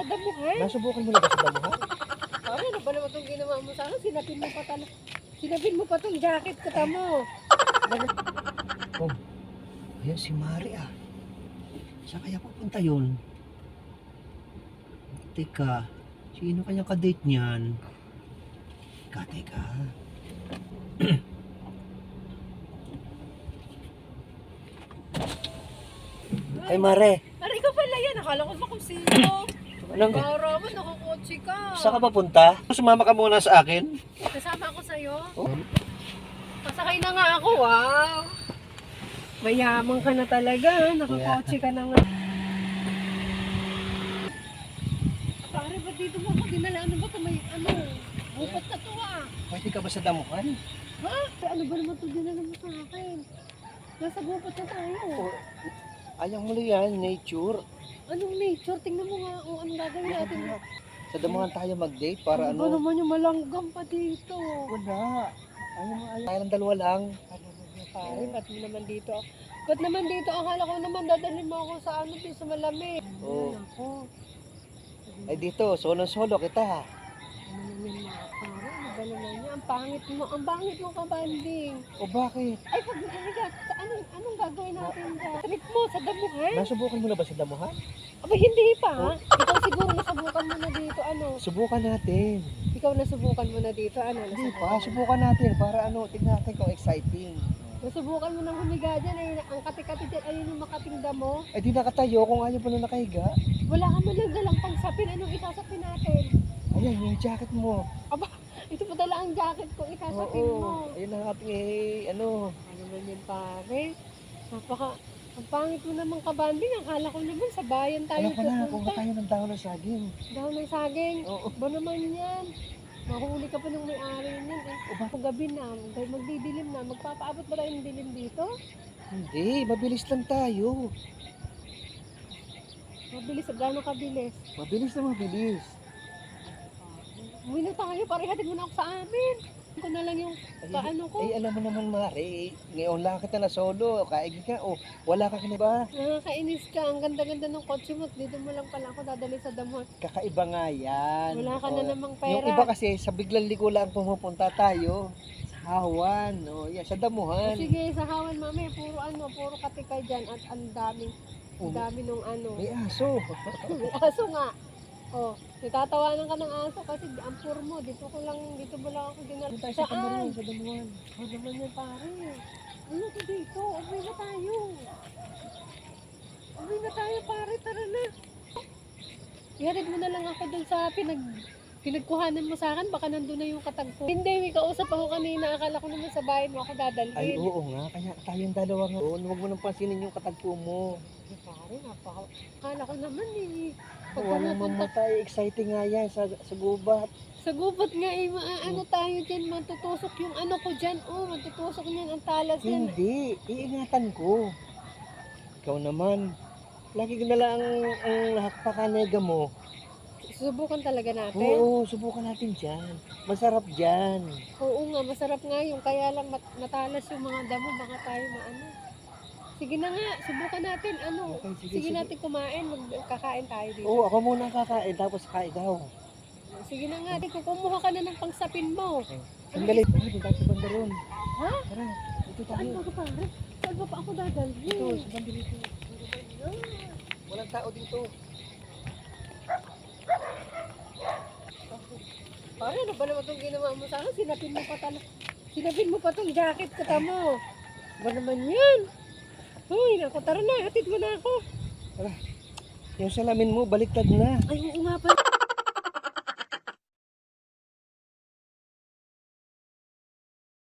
sa damuhan. Nasubukan mo na ba sa damuhan? Pare, ano ba naman itong ginawa mo sa akin? Sinapin mo pa tala. Sinapin mo pa tong jacket ko tamo. Ayan si Mari ah. Saan kaya pupunta yun? Teka, sino kanyang kadate niyan? Teka, teka. Ay Mare, Pare, ikaw pala yan. Akala ko ba kung sino? Anong, Para mo, nakakotsi ka. saan ka papunta? Sumama ka muna sa akin. Kasama ako sa'yo. Oh. Pasakay na nga ako, wow. Mayaman ka na talaga. Nakakotsi ka na nga. Pare, ba't dito mo ako dinala? Ano ba ito? May ano? Bupat na to ah. Pwede ka ba sa damuhan? Ha? Ano ba naman ito dinala mo sa akin? Nasa gupat na tayo. Ayaw mo yan, nature. Anong nature? Tingnan mo nga kung anong gagawin natin. Sa damuhan tayo mag-date para ano ano? naman yung malanggam pa dito? Wala. Ayaw mo, ayaw. Tayo ng dalawa lang. Pare, ba't mo naman dito? Ba't naman dito? Akala ko naman dadalhin mo ako sa ano sa malamig. Oo. Ay dito, solo-solo kita. Ano naman mga pare? Ano ba naman yan? Ang pangit mo. Ang pangit mo kabanding. O bakit? Ay, pag nagaligat, sa anong, anong gagawin natin dyan? Trip mo sa damuhan? Nasubukan mo na ba sa damuhan? Aba, hindi pa. ha? Ikaw siguro nasubukan mo na dito. Ano? Subukan natin. Ikaw nasubukan mo na dito. Ano? Hindi pa, subukan natin para ano, tingnan natin kung exciting. Nasubukan mo nang humiga dyan. Ay, ang kati-kati dyan. Ayun yung makating damo. Eh di nakatayo kung ayaw pa na nakahiga. Wala ka man lang dalang pangsapin. Anong isasapin natin? Ayan, yung jacket mo. Ito pa dala ang jacket ko. Isasapin mo. Ayun ang ating eh, ano. Ano naman yun pare? Napaka... Ang pangit mo naman kabanding. Akala ko naman sa bayan tayo Alam ko na, kung pupunta. tayo ng dahon ng saging. Dahon ng saging. Oo. Ba naman yan? Mahuli ka pa ng may-ari niyan. Eh. O ba? Kung gabi na, dahil magdidilim na, magpapaabot ba tayo ng dilim dito? Hindi, mabilis lang tayo. Mabilis, gano'ng kabilis. Mabilis na mabilis. Uwi na tayo, pare hatid mo na ako sa amin. Ko na lang yung Ay, kaano ko. ay, alam mo naman, Mare, ngayon lang kita na solo. Kaigin ka, o, wala ka kina ba? Nakakainis ka, ang ganda-ganda ng kotse mo. Dito mo lang pala ako dadali sa damon. Kakaiba nga yan. Wala ka O, na namang Yung pera. iba kasi sa biglang liko lang pumupunta tayo. Sa hawan, o yan, sa O damuhan. sige, sa hawan mamaya, puro ano, puro katikay dyan at ang daming, ang Oh, dami nung ano. May aso. May aso nga. Oh, natatawanan ka ng aso kasi ang puro mo, dito ko lang, dito mo lang ako dinala. Tayo sa Saan? kamaroon, sa damuhan. Ano naman yan pare? Ano to dito? Uwi na tayo. Uwi na tayo pare, tara na. Ihatid mo na lang ako dun sa pinag pinagkuhanan mo sa akin, baka nandun na yung katagpo. Hindi, may kausap ako kanina. Akala ko naman sa bahay mo ako Ay, dadalhin. oo nga. Kaya tayong dalawa nga. Oo, huwag mo nang pansinin yung katagpo mo. Ay, pare, napaka... Akala ko naman eh. Pag Wala pumupunta mamatay. Exciting nga yan sa, sa gubat. sa gubat nga eh, maaano tayo dyan, matutusok yung ano ko dyan. Oh, matutusok niyan ang talas yan. Hindi. Iingatan ko. Ikaw naman. Lagi ka na lang ang, ang nakakakanega mo. Susubukan talaga natin. Oo, subukan natin dyan. Masarap dyan. Oo nga, masarap nga yung kaya lang mat- matalas yung mga damo, baka tayo maano. Sige na nga, subukan natin ano. Okay, sige, Sige, sige. natin kumain, magkakain tayo dito. Oo, ako muna ang kakain, tapos ka ikaw. Sige na nga, di ko kumuha ka na ng pangsapin mo. Sandali. Tara, doon tayo sa banda ron. Ha? Tara, Saan tayo. ba ka pare? Saan ba pa ako dadalhin? sa banda dito. Walang tao dito. Pare, ano ba naman itong ginawa mo sa akin? Sinapin mo pa talaga. Sinapin mo pa tong jacket ko tamo. Ba naman yan? Uy, naku, tara na, hatid mo na ako. Yung salamin mo, baliktad na. Ay, oo nga pala.